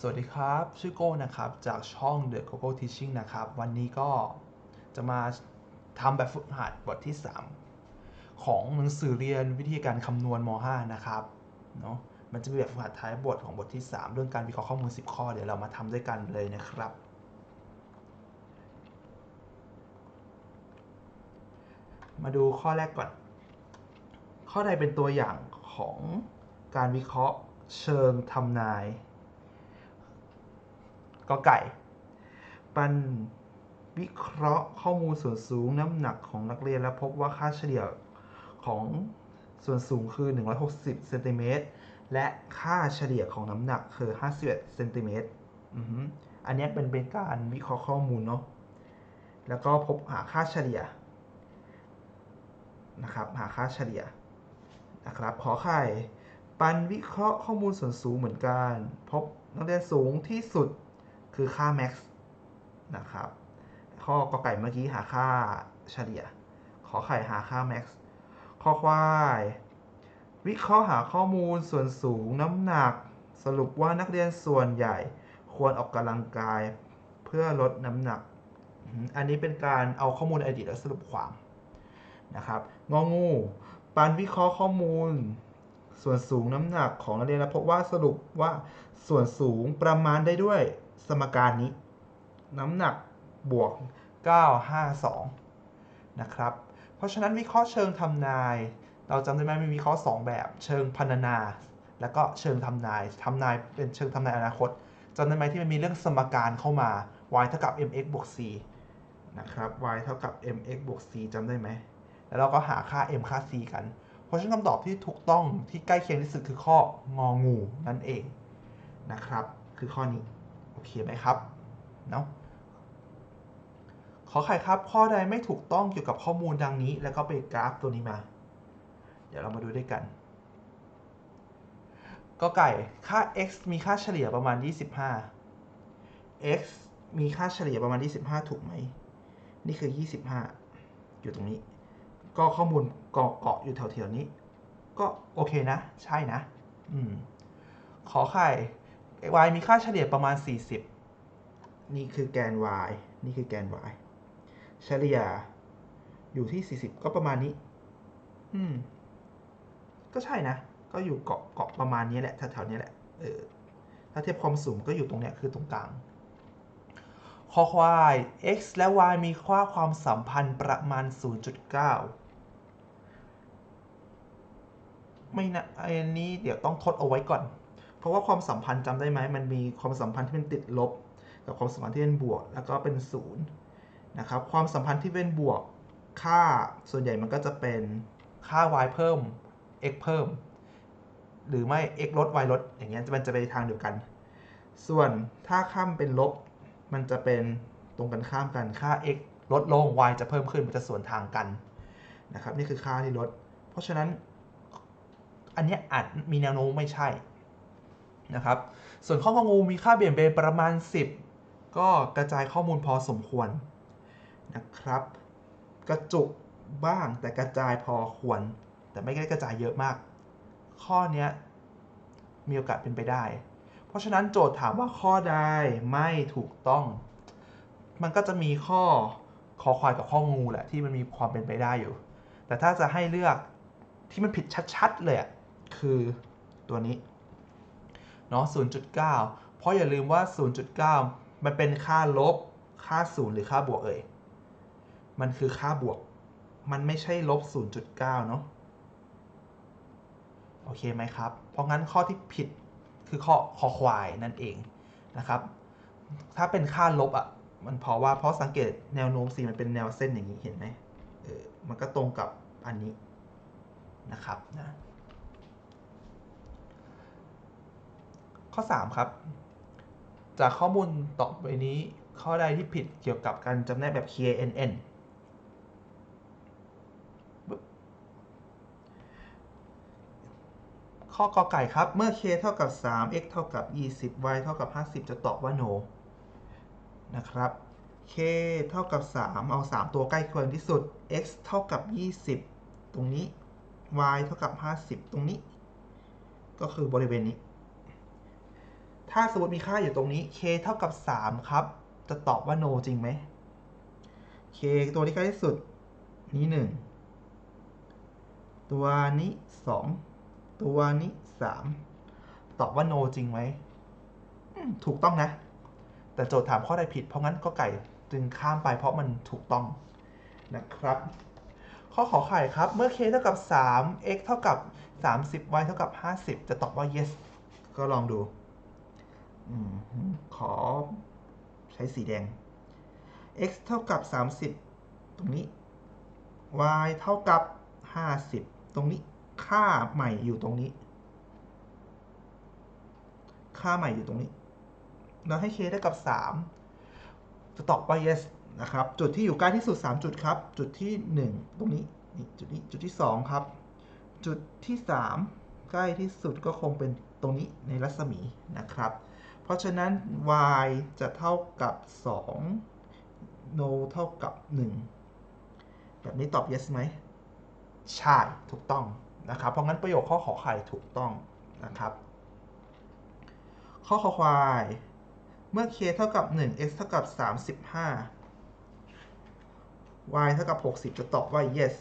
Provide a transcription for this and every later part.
สวัสดีครับ ชื่อโก้นะครับ จากช่อง The Coco Teaching นะครับ วันนี้ก็จะมาทำแบบฝึกหัดบทที่ 3 ของหนังสือเรียนวิธีการคำนวณม .5 นะครับเนาะมันจะมีแบบฝึกหัดท้ายบทของบทที่ 3 เรื่องการวิเคราะห์ข้อมูล 10 ข้อ เดี๋ยวเรามาทำด้วยกันเลยนะครับ มาดูข้อแรกก่อน ข้อใดเป็นตัวอย่างของการวิเคราะห์เชิงทำนาย ก็ไก่ ปันวิเคราะห์ข้อมูลส่วนสูงน้ำหนักของนักเรียน และพบว่าค่าเฉลี่ยของส่วนสูงคือ 160เซนติเมตรและค่าเฉลี่ยของน้ำหนักคือ51เซนติเมตรอันนี้เป็นเป็นการวิเคราะห์ข้อมูลเนาะแล้วก็พบหาค่าเฉลี่ยนะครับหาค่าเฉลี่ยนะครับขอไข่ปันวิเคราะห์ข้อมูลส่วนสูงเหมือนกัน พบนักเรียนสูงที่สุด คือค่า max นะครับ ข้อกอไก่เมื่อกี้หาค่าเฉลี่ย ขอไข่หาค่า max ข้อควายวิเคราะห์หาข้อมูลส่วนสูงน้ำหนัก สรุปว่านักเรียนส่วนใหญ่ควรออกกำลังกายเพื่อลดน้ำหนัก อันนี้เป็นการเอาข้อมูลอดีตแล้วสรุปความนะครับงองู ปันวิเคราะห์ข้อมูล ส่วนสูงน้ำหนักของนักเรียนแล้วพบว่าสรุปว่าส่วนสูงประมาณได้ด้วย สมการนี้ น้ำหนักบวก 952 นะครับ เพราะฉะนั้นวิเคราะห์เชิงทำนาย เราจำได้ไหมมีวิเคราะห์ 2 แบบ เชิงพรรณนา แล้วก็เชิงทำนายทำนายเป็นเชิงทำนายอนาคตจำได้ไหมที่มันมีเรื่องสมการเข้ามา y เท่ากับ mx บวก c นะครับ y เท่ากับ mx บวก c จำได้ไหม แล้วเราก็หาค่า m ค่า c กัน เพราะฉะนั้นคำตอบที่ถูกต้องที่ใกล้เคียงที่สุดคือข้ององูนั่นเองนะครับ คือข้อนี้ เคไหมครับเนาะขอไข่ครับข้อใดไม่ถูกต้องเกี่ยวกับข้อมูลดังนี้ แล้วก็ไปกราฟตัวนี้มา เดี๋ยวเรามาดูด้วยกัน ก็ไก่ค่า x มีค่าเฉลี่ยประมาณ 25 x มีค่าเฉลี่ยประมาณ 25 ถูกไหม นี่คือ 25 อยู่ตรงนี้ ก็ข้อมูลเกาะเกาะอยู่แถวๆนี้ ก็โอเคนะ ใช่นะ อืม ขอไข่ y มีค่าเฉลี่ยประมาณ 40 นี่คือแกน y นี่คือแกน y เฉลี่ยอยู่ที่ 40 ก็ประมาณนี้ อืม ก็ใช่นะ ก็อยู่เกาะเกาะประมาณนี้แหละ แถวๆนี้แหละ เออ ถ้าเทียบความสูงก็อยู่ตรงเนี้ยคือตรงกลางคอควาย x และ y มีค่าความสัมพันธ์ประมาณ 0.9 ไม่นะ อันนี้เดี๋ยวต้องทดเอาไว้ก่อน เพราะว่าความสัมพันธ์จำได้ไหมมันมีความสัมพันธ์ที่เป็นติดลบ กับความสัมพันธ์ที่เป็นบวก แล้วก็เป็นศูนย์นะครับความสัมพันธ์ที่เป็นบวกค่าส่วนใหญ่มันก็จะเป็นค่า y เพิ่ม x เพิ่ม หรือไม่ x ลด y ลด อย่างเงี้ยมันจะไปทางเดียวกัน ส่วนถ้าข้ามเป็นลบ มันจะเป็นตรงกันข้ามกันค่า x ลดลง y จะเพิ่มขึ้นมันจะสวนทางกันนะครับนี่คือค่าที่ลด เพราะฉะนั้น อันนี้อาจมีแนวโน้มไม่ใช่ นะครับ ส่วนข้ององูมีค่าเบี่ยงเบนประมาณ 10 ก็กระจายข้อมูลพอสมควรนะครับ กระจุกบ้างแต่กระจายพอควร แต่ไม่ได้กระจายเยอะมาก ข้อนี้มีโอกาสเป็นไปได้ เพราะฉะนั้นโจทย์ถามว่าข้อใดไม่ถูกต้อง มันก็จะมีข้อคอควายกับข้องูแหละที่มันมีความเป็นไปได้อยู่ แต่ถ้าจะให้เลือกที่มันผิดชัดๆเลยคือตัวนี้ เนาะ0.9 เพราะอย่าลืมว่า 0.9 มันเป็นค่าลบ ค่า 0 หรือค่าบวกเอ่ย มันคือค่าบวก มันไม่ใช่ลบ 0.9 เนาะ โอเคไหมครับ เพราะงั้นข้อที่ผิดคือข้อคอควายนั่นเองนะครับ ถ้าเป็นค่าลบอะ่ะ มันเพราะว่าเพราะสังเกตแนวโน้มสีมันเป็นแนวเส้นอย่างนี้เห็นไหมเออ มันก็ตรงกับอันนี้นะครับนะ ข้อ 3 ครับ จากข้อมูลต่อไปนี้ข้อใดที่ผิดเกี่ยวกับการจำแนกแบบ KNN ข้อกอไก่ครับ เมื่อ k เท่ากับ 3 x เท่ากับ 20 y เท่ากับ 50 จะตอบว่า no นะครับ k เท่ากับ 3 เอา 3 ตัวใกล้เคียงที่สุด x เท่ากับ 20 ตรงนี้ y เท่ากับ 50 ตรงนี้ ก็คือบริเวณนี้ ถ้าสมมติมีค่าอยู่ตรงนี้ k เท่ากับ 3 ครับ จะตอบว่า no จริงไหม k ตัวที่ใกล้ที่สุด นี้ 1 ตัวนี้ 2 ตัวนี้ 3 ตอบว่า no จริงไหม ถูกต้องนะ แต่โจทย์ถามข้อใดผิด เพราะงั้นก็ไก่จึงข้ามไปเพราะมันถูกต้องนะครับ ข้อขอไข่ครับ เมื่อ k เท่ากับ 3 x เท่ากับ 30 y เท่ากับ 50 จะตอบว่า yes ก็ลองดู ขอใช้สีแดง x เท่ากับ 30 ตรงนี้ y เท่ากับ 50 ตรงนี้ ค่าใหม่อยู่ตรงนี้ ค่าใหม่อยู่ตรงนี้แล้วให้ k ได้กับ 3 จะตอบว่า yes นะครับ จุดที่อยู่ใกล้ที่สุด 3 จุดครับ จุดที่ 1 ตรงนี้นี่จุดนี้ จุดที่ 2 ครับ จุดที่ 3 ใกล้ที่สุดก็คงเป็นตรงนี้ในรัศมีนะครับ เพราะฉะนั้น y จะเท่ากับ 2 no เท่ากับ 1 แบบนี้ตอบ yes ไหม ใช่ ถูกต้องนะครับ เพราะงั้นประโยคข้อขอไข่ถูกต้องนะครับ ข้อขอควาย เมื่อ k เท่ากับ 1 x เท่ากับ 35 y เท่ากับ 60 จะตอบว่า yes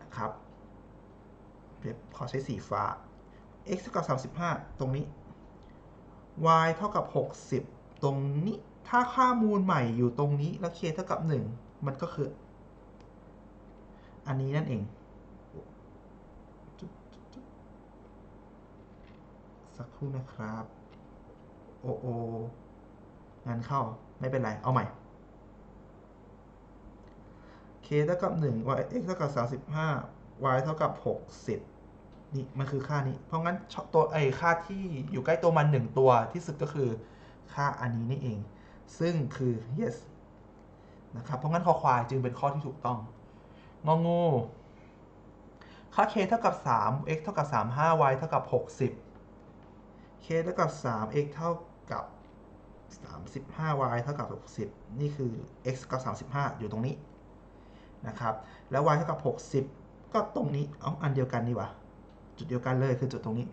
นะครับเรียวขอใช้สีฟ้า x เท่ากับ 35 ตรงนี้ y เท่ากับ 60 ตรงนี้ ถ้าค่ามูลใหม่อยู่ตรงนี้แล้ว k เท่ากับ 1 มันก็คือ อันนี้นั่นเอง สักครู่นะครับ โอโองานเข้าไม่เป็นไร เอาใหม่ k เท่ากับ 1 y x เท่ากับ 35 y เท่ากับ 60 นี่มันคือค่านี้ เพราะงั้นตัวไอ้ค่าที่อยู่ใกล้ตัวมัน1ตัวที่สุดก็คือค่าอันนี้นี่เอง ซึ่งคือ yes นะครับ เพราะงั้นคอควายจึงเป็นข้อที่ถูกต้อง งองู ค่า k เท่ากับ 3 x เท่ากับ 35 y เท่ากับ 60 k เท่ากับ 3 x เท่ากับ 35 y เท่ากับ 60 นี่คือ x กับ 35 อยู่ตรงนี้นะครับ แล้ว y เท่ากับ 60 ก็ตรงนี้ เอาอันเดียวกันนี่หว่า จุดเดียวกันเลยคือจุดตรงนี้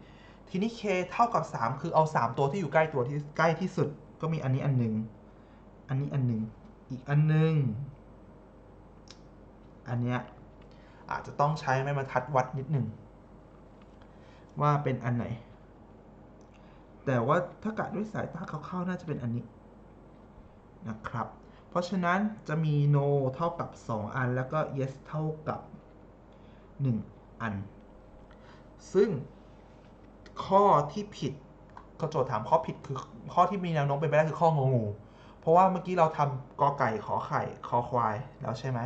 ทีนี้ k เท่ากับ 3 คือเอา 3 ตัวที่อยู่ใกล้ตัวที่ใกล้ที่สุด ก็มีอันนี้อันหนึ่งอันนี้อันหนึ่งอีกอันหนึ่งอันเนี้ยอาจจะต้องใช้ไม้บรรทัดวัดนิดหนึ่งว่าเป็นอันไหน แต่ว่าถ้ากะด้วยสายตาคร่าวๆน่าจะเป็นอันนี้นะครับ เพราะฉะนั้นจะมี no เท่ากับ 2 อันแล้วก็ yes เท่ากับ 1 อัน ซึ่งข้อที่ผิดก็โจทย์ถามข้อผิดคือข้อที่มีแนวโน้มเป็นไปได้คือข้ององู เพราะว่าเมื่อกี้เราทำกอไก่ขอไข่คอควายแล้วใช่ไหม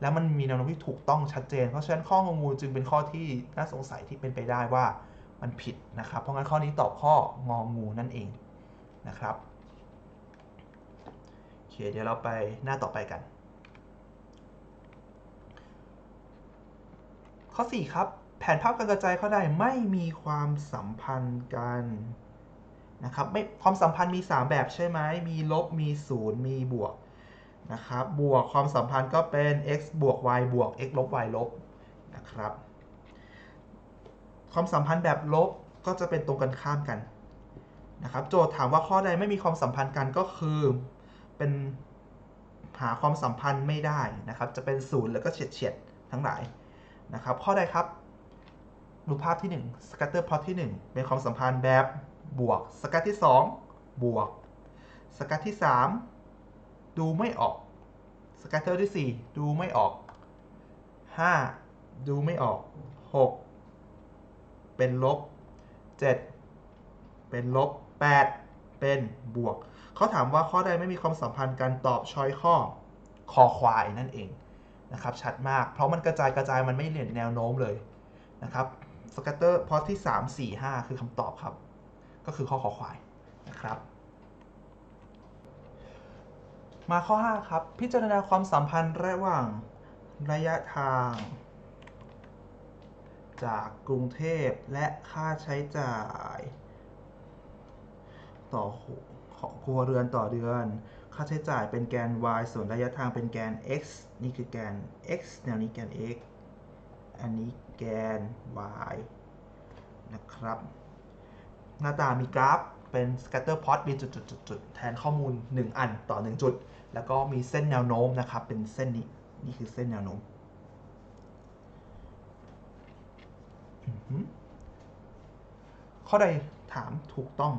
แล้วมันมีแนวโน้มที่ถูกต้องชัดเจน เพราะฉะนั้นข้ององูจึงเป็นข้อที่น่าสงสัยที่เป็นไปได้ว่ามันผิดนะครับ เพราะงั้นข้อนี้ตอบข้ององูนั่นเองนะครับโอเคเดี๋ยวเราไปหน้าต่อไปกัน ข้อ 4 ครับ แผนภาพการกระจายข้อใดไม่มีความสัมพันธ์กันนะครับไม่ความสัมพันธ์มี 3 แบบใช่ไหมมีลบมี 0 มีบวกนะครับบวกความสัมพันธ์ก็เป็น x บวก y บวก x ลบ y ลบนะครับความสัมพันธ์แบบลบก็จะเป็นตรงกันข้ามกันนะครับโจทย์ถามว่าข้อใดไม่มีความสัมพันธ์กันก็คือเป็นหาความสัมพันธ์ไม่ได้นะครับจะเป็นศูนย์แล้วก็เฉียดเฉียดทั้งหลายนะครับข้อใดครับ รูปภาพที่ 1 scatter plot ที่ 1 เป็นความสัมพันธ์แบบบวกสกัดที่ 2 บวกสกัดที่ 3 ดูไม่ออกสกัตเตอร์ที่ 4 ดูไม่ออก 5 ดูไม่ออก 6 เป็นลบ 7 เป็นลบ 8 เป็นบวก เขาถามว่าข้อใดไม่มีความสัมพันธ์กันตอบช้อยข้อคอควายนั่นเองนะครับชัดมาก เพราะมันกระจายกระจายมันไม่เรียนแนวโน้มเลยนะครับ สกัตเตอร์พอที่ 3 4 5 คือคำตอบครับ ก็คือข้อขอควายนะครับ มาข้อ 5 ครับ พิจารณาความสัมพันธ์ระหว่างระยะทาง จากกรุงเทพและค่าใช้จ่าย ต่อของครัวเรือนต่อเดือน ค่าใช้จ่ายเป็นแกน y ส่วนระยะทางเป็นแกน x นี่คือแกน x แนวนี้แกน x อันนี้แกน y นะครับ หน้าตามีกราฟเป็น scatter plot มีจุดๆๆแทนข้อมูล 1 อันต่อ 1 จุด แล้วก็มีเส้นแนวโน้มนะครับ เป็นเส้นนี้ นี่คือเส้นแนวโน้มข้อใดถามถูกต้อง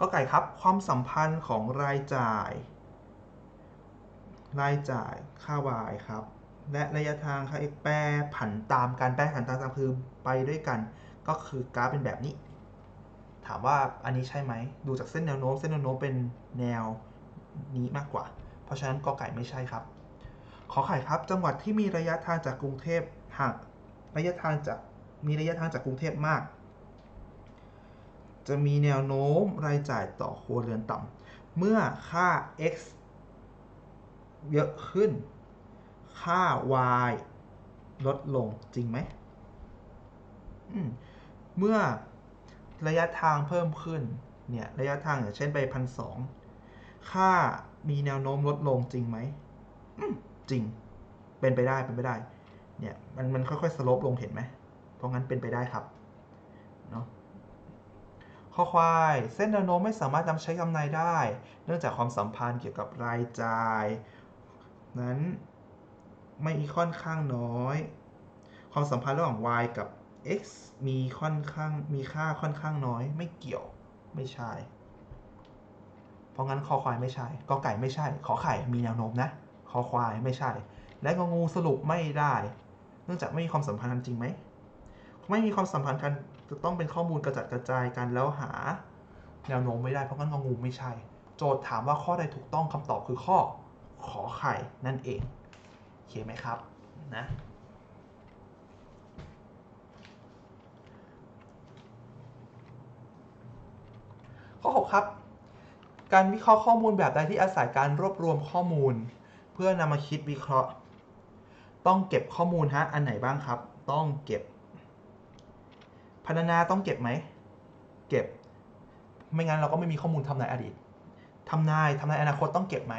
ก็ไก่ครับความสัมพันธ์ของรายจ่าย รายจ่ายค่า y ครับ และระยะทางค่า x แปรผันตามการแปรผันตามตามคือไปด้วยกัน ก็คือกราฟเป็นแบบนี้ ถามว่าอันนี้ใช่ไหมดูจากเส้นแนวโน้มเส้นแนวโน้มเป็นแนวนี้มากกว่า เพราะฉะนั้นกอไก่ไม่ใช่ครับ ขอไข่ครับจังหวัดที่มีระยะทางจากกรุงเทพห่างระยะทางจากมีระยะทางจากกรุงเทพมาก จะมีแนวโน้มรายจ่ายต่อครัวเรือนต่ำเมื่อค่า x เยอะขึ้น ค่า y ลดลงจริงไหมมเมื่อระยะทางเพิ่มขึ้นเนี่ยระยะทางอย่างเช่นไปพันสองค่ามีแนวโน้มลดลงจริงไหมมจริง เป็นไปได้เป็นไปได้ เนี่ยมันมันค่อยๆสลปลงเห็นไหมเพราะงั้นเป็นไปได้ครับเนาะข้อควายเส้นแนวโน้มไม่สามารถนำใช้คำนายได้ เนื่องจากความสัมพันธ์เกี่ยวกับรายจ่าย นั้น ไม่ค่อนข้างน้อย ความสัมพันธ์ระหว่าง y กับ x มีค่อนข้างมีค่าค่อนข้างน้อย ไม่เกี่ยวไม่ใช่ เพราะงั้นคอควายไม่ใช่กอไก่ไม่ใช่ ขอไข่มีแนวโน้มนะคอควายไม่ใช่ และงองูสรุปไม่ได้ เนื่องจากไม่มีความสัมพันธ์กันจริงไหมไม่มีความสัมพันธ์กันจะต้องเป็นข้อมูลกระจัดกระจายกันแล้วหา แนวโน้มไม่ได้เพราะงั้นงองูไม่ใช่ โจทย์ถามว่าข้อใดถูกต้องคำตอบคือข้อขอไข่นั่นเอง เคไหมครับนะข้อ 6 ครับ การวิเคราะห์ข้อมูลแบบใดที่อาศัยการรวบรวมข้อมูล เพื่อนำมาคิดวิเคราะห์ ต้องเก็บข้อมูลฮะอันไหนบ้างครับ ต้องเก็บพรรณนาต้องเก็บไหม เก็บ ไม่งั้นเราก็ไม่มีข้อมูลทำนายอดีตทำนายทำนายอนาคตต้องเก็บไหม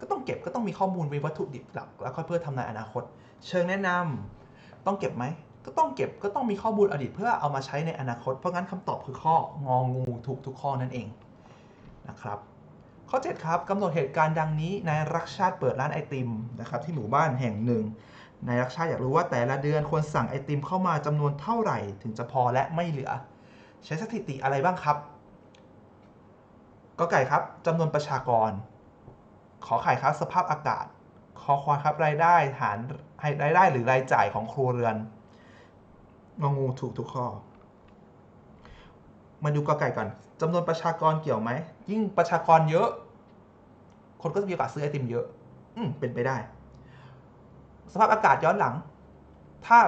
ก็ต้องเก็บก็ต้องมีข้อมูลมีวัตถุดิบหลัก แล้วก็เพื่อทำนายอนาคต เชิงแนะนำต้องเก็บไหมก็ต้องเก็บก็ต้องมีข้อมูลอดีตเพื่อเอามาใช้ในอนาคต เพราะงั้นคำตอบคือข้ององูถูกทุกข้อนั่นเองนะครับข้อ 7 ครับกำหนดเหตุการณ์ดังนี้นายรักชาติเปิดร้านไอติมนะครับที่หมู่บ้านแห่งหนึ่งนายรักชาติอยากรู้ว่าแต่ละเดือนควรสั่งไอติมเข้ามาจำนวนเท่าไหร่ ถึงจะพอและไม่เหลือ ใช้สถิติอะไรบ้างครับ ก็ไก่ครับจำนวนประชากร ขอไข่ครับสภาพอากาศ ขอควายครับรายได้ฐานรายได้หรือรายจ่ายของครัวเรือนงองูถูกทุกข้อ มาดูกอไก่ก่อนจำนวนประชากรเกี่ยวไหม ยิ่งประชากรเยอะ คนก็จะมีโอกาสซื้อไอติมเยอะ อืมเป็นไปได้ สภาพอากาศย้อนหลัง ถ้า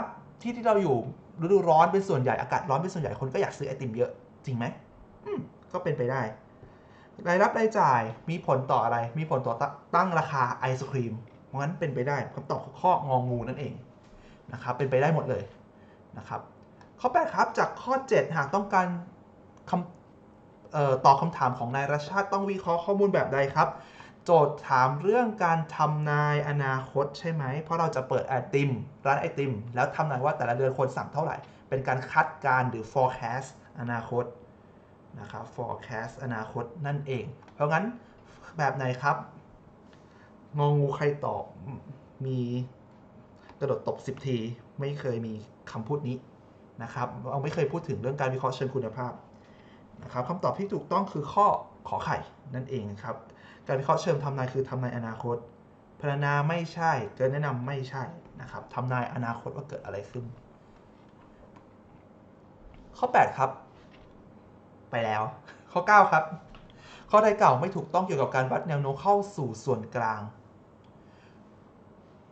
ที่ที่เราอยู่ฤดูร้อนเป็นส่วนใหญ่อากาศร้อนเป็นส่วนใหญ่คนก็อยากซื้อไอติมเยอะ จริงไหมอืมก็เป็นไปได้ รายรับรายจ่ายมีผลต่ออะไร มีผลต่อตั้งราคาไอศครีมเพราะงั้นเป็นไปได้คำตอบข้ององูนั่นเองนะครับเป็นไปได้หมดเลยนะครับข้อ8ครับจากข้อ 7 หากต้องการคำตอบคำถามของนายรัชชาติต้องวิเคราะห์ข้อมูลแบบใดครับ โจทย์ถามเรื่องการทำนายอนาคตใช่ไหม เพราะเราจะเปิดไอติม ร้านไอติม แล้วทำนายว่าแต่ละเดือนควรสั่งเท่าไหร่ เป็นการคาดการณ์หรือ forecast อนาคต นะครับ forecast อนาคตนั่นเอง เพราะงั้นแบบไหนครับ งองูใครตอบมีกระโดดตบ 10 ที ไม่เคยมีคำพูดนี้นะครับเราไม่เคยพูดถึงเรื่องการวิเคราะห์เชิงคุณภาพนะครับคำตอบที่ถูกต้องคือข้อขอไข่นั่นเองครับ การวิเคราะห์เชิงทำนายคือทำนายอนาคตพรรณนาไม่ใช่เกินแนะนำไม่ใช่นะครับทำนายอนาคตว่าเกิดอะไรขึ้น ข้อ 8 ครับ ไปแล้ว ข้อ 9 ครับ ข้อใดเก่าไม่ถูกต้องเกี่ยวกับการวัดแนวโน้มเข้าสู่ส่วนกลาง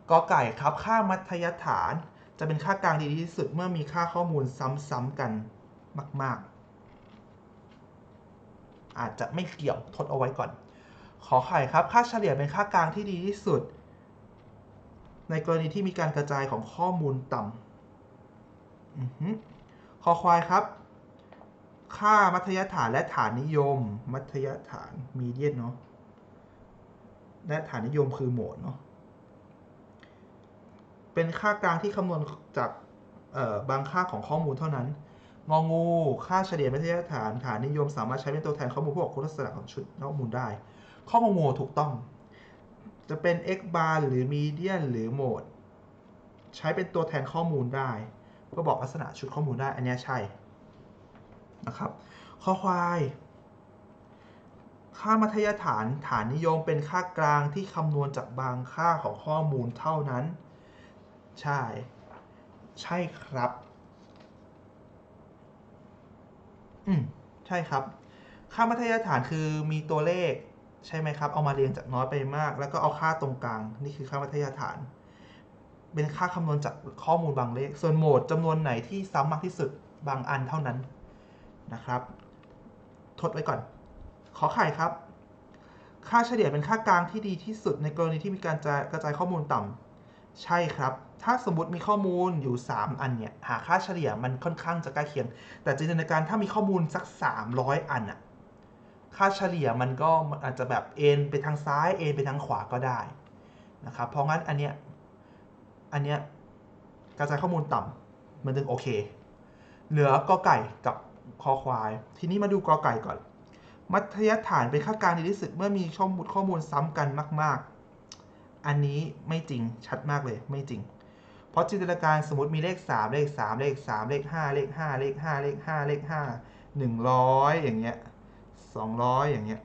กอไก่ครับค่ามัธยฐานจะเป็นค่ากลางดีที่สุดเมื่อมีค่าข้อมูลซ้ำๆกันมาก ๆ อาจจะไม่เกี่ยวทดเอาไว้ก่อน ขอไข่ครับ ค่าเฉลี่ยเป็นค่ากลางที่ดีที่สุด ในกรณีที่มีการกระจายของข้อมูลต่ำขอควายครับ ค่ามัธยฐานและฐานนิยม มัธยฐานมีเดียนเนาะและฐานนิยมคือโหมดเนาะเป็นค่ากลางที่คำนวณจากบางค่าของข้อมูลเท่านั้น งองู ค่าเฉลี่ยมาตรฐานฐานนิยม สามารถใช้เป็นตัวแทนข้อมูลผู้บอกคุณลักษณะของชุดข้อมูลได้ ข้องงูถูกต้อง จะเป็น x bar หรือ median หรือ mode ใช้เป็นตัวแทนข้อมูลได้เพื่อบอกลักษณะชุดข้อมูลได้ อันนี้ใช่ นะครับข้อควาย ค่ามัธยฐานฐานนิยมเป็นค่ากลางที่คำนวณจากบางค่าของข้อมูลเท่านั้น ใช่ ใช่ครับ อืม ใช่ครับ ค่ามัธยฐานคือมีตัวเลขใช่ไหมครับ เอามาเรียงจากน้อยไปมาก แล้วก็เอาค่าตรงกลาง นี่คือค่ามัธยฐาน เป็นค่าคำนวณจากข้อมูลบางเลข ส่วนโหมดจำนวนไหนที่ซ้ำมากที่สุด บางอันเท่านั้น นะครับ ทดไว้ก่อน ขอไข่ครับ ค่าเฉลี่ยเป็นค่ากลางที่ดีที่สุดในกรณีที่มีการกระจายข้อมูลต่ำใช่ครับ ถ้าสมมติมีข้อมูลอยู่ 3 อันเนี่ย หาค่าเฉลี่ยมันค่อนข้างจะใกล้เคียง แต่จินตนาการถ้ามีข้อมูลสัก 300 อันอะค่าเฉลี่ยมันก็อาจจะแบบเอ็นไปทางซ้ายเอ็นไปทางขวาก็ได้นะครับ เพราะงั้นอันเนี้ย อันเนี้ยกระจายข้อมูลต่ำมันถึงโอเค เหลือกอไก่กับ คอควาย ทีนี้มาดูกอไก่ก่อน มัธยฐานเป็นค่ากลางดีที่สุดเมื่อมีข้องมูลข้อมูลซ้ำกันมาก ๆ อันนี้ไม่จริงชัดมากเลยไม่จริง เพราะจินตนาการสมมติมีเลข 3 เลข 3 เลข 3 เลข 5 เลข 5 เลข 5 เลข 5 เลข 5 100 อย่างเงี้ย200 อย่างเงี้ย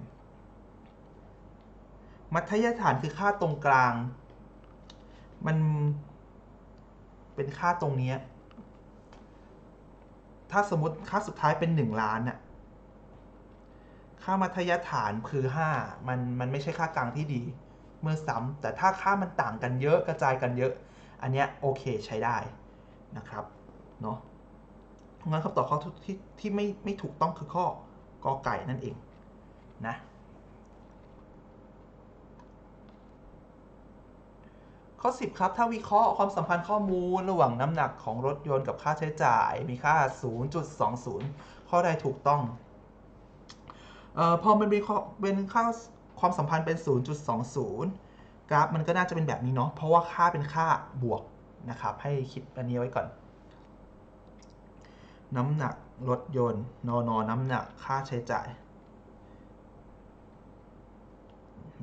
มัธยฐานคือค่าตรงกลาง มันเป็นค่าตรงเนี้ย ถ้าสมมติค่าสุดท้ายเป็น 1 ล้านน่ะค่ามัธยฐานคือ 5 มันมันไม่ใช่ค่ากลางที่ดี เมื่อซ้ำแต่ถ้าค่ามันต่างกันเยอะกระจายกันเยอะ อันเนี้ยโอเคใช้ได้นะครับเนาะงั้นคำตอบข้อที่ที่ไม่ไม่ถูกต้องคือข้อกอไก่นั่นเองนะ ข้อ 10 ครับ ถ้าวิเคราะห์ความสัมพันธ์ข้อมูลระหว่างน้ำหนักของรถยนต์กับค่าใช้จ่ายมีค่า 0.20 ข้อใดถูกต้องเอ่อพอมันมีเป็นค่าความสัมพันธ์เป็น 0.20 กราฟมันก็น่าจะเป็นแบบนี้เนาะเพราะว่าค่าเป็นค่าบวกนะครับให้คิดอันนี้ไว้ก่อน น้ำหนักรถยนต์นอนอน้ำหนักค่าใช้จ่าย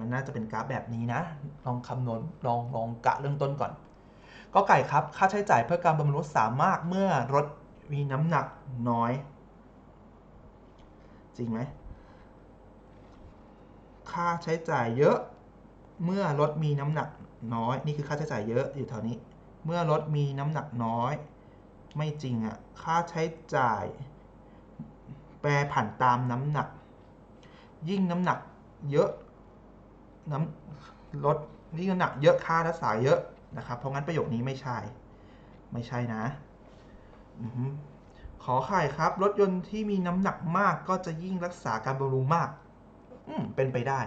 มันน่าจะเป็นกราฟแบบนี้นะ ลองคำนวณลองลองกะเริ่มต้นก่อน ก็ไก่ครับ ค่าใช้จ่ายเพื่อการบำรุงรถสามารถเมื่อรถมีน้ำหนักน้อย จริงไหม ค่าใช้จ่ายเยอะ เมื่อรถมีน้ำหนักน้อย นี่คือค่าใช้จ่ายเยอะอยู่แถวนี้ เมื่อรถมีน้ำหนักน้อย ไม่จริงอะค่าใช้จ่าย แปรผันตามน้ำหนัก ยิ่งน้ำหนักเยอะ น้ำรถยิ่งน้ำหนักเยอะค่ารักษาเยอะนะครับ เพราะงั้นประโยคนี้ไม่ใช่ ไม่ใช่นะขอไข่ครับ รถยนต์ที่มีน้ำหนักมากก็จะยิ่งรักษาการบำรุงมาก อืมเป็นไปได้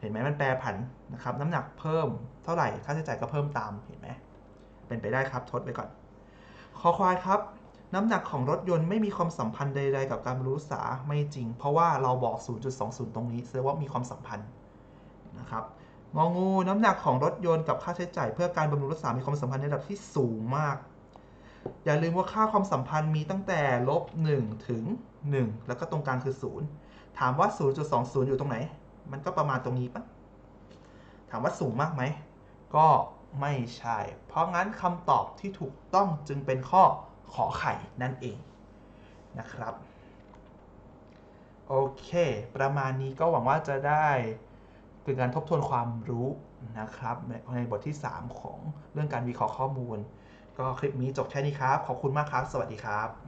เห็นไหมมันแปรผันนะครับ น้ำหนักเพิ่มเท่าไหร่ค่าใช้จ่ายก็เพิ่มตามเห็นไหมเป็นไปได้ครับทดไปก่อนคอควายครับ น้ำหนักของรถยนต์ไม่มีความสัมพันธ์ใด ๆ กับการบรรลุษาไม่จริง เพราะว่าเราบอก 0.20 ตรงนี้แสดงว่ามีความสัมพันธ์ นะครับงองูน้ำหนักของรถยนต์กับค่าใช้จ่ายเพื่อการบำรุงรักษา มีความสัมพันธ์ในระดับที่สูงมาก อย่าลืมว่าค่าความสัมพันธ์มีตั้งแต่ลบ1ถึง 1 แล้วก็ตรงกลางคือ 0 ถามว่า 0.20 อยู่ตรงไหน มันก็ประมาณตรงนี้ปะถามว่าสูงมากไหม ก็ไม่ใช่ เพราะงั้นคำตอบที่ถูกต้องจึงเป็นข้อขอไข่นั่นเองนะครับ โอเค ประมาณนี้ก็หวังว่าจะได้ เป็นการทบทวนความรู้นะครับในบทที่ 3 ของเรื่องการวิเคราะห์ข้อมูล ก็คลิปนี้จบแค่นี้ครับ ขอบคุณมากครับ สวัสดีครับ